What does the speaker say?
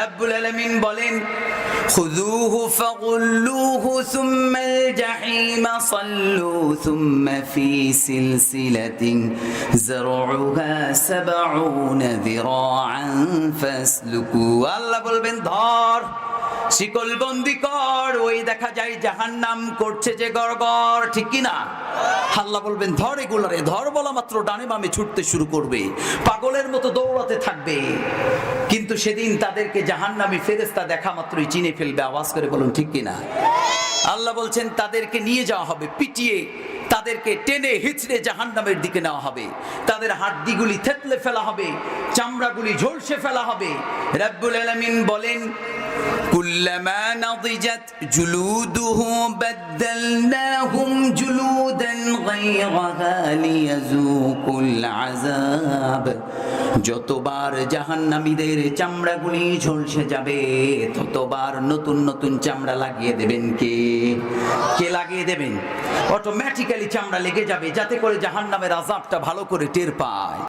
রাব্বুল আলামিন বলেন, খুযুহু ফাগুল্লুহু সুম্মাল জাহিমা সাল্লু সুম্মা ফি সিলসিলাতিন যারউহা সাবউনা যিরাআন ফাসলুকু। আল্লাহ বলবেন, ধর শিকল বন্দি কর, ওই দেখা যায় জাহান্নাম করছে যে গড়গড়, ঠিক কি না আল্লাহ বলবেন ধর এগুলারে ধর বলা মাত্র ডানে বামে ছুটতে শুরু করবে পাগলের মতো দৌড়াতে থাকবে কিন্তু সেদিন তাদেরকে জাহান্নামী ফেরেস্তা দেখা মাত্রই চিনে ফেলবে আওয়াজ করে বলুন ঠিক কি না আল্লাহ বলছেন তাদেরকে নিয়ে যাওয়া হবে পিটিয়ে তাদেরকে টেনে হিচড়ে জাহান্নামের দিকে নেওয়া হবে তাদের হাড্ডিগুলি থেতলে ফেলা হবে চামড়াগুলি ঝলসে ফেলা হবে রাব্বুল আলামিন বলেন كلما نضجت جلودهم بدلناهم جلودا غيرها ليذوقوا العذاب যতবার জাহান্নামীদের চামড়াগুলি ঝলসে যাবে ততবার নতুন নতুন চামড়া লাগিয়ে দেবেন কে কে লাগিয়ে দেবেন অটোমেটিক্যালি চামড়া লেগে যাবে যাতে করে জাহান্নামের আজাবটা ভালো করে টের পায়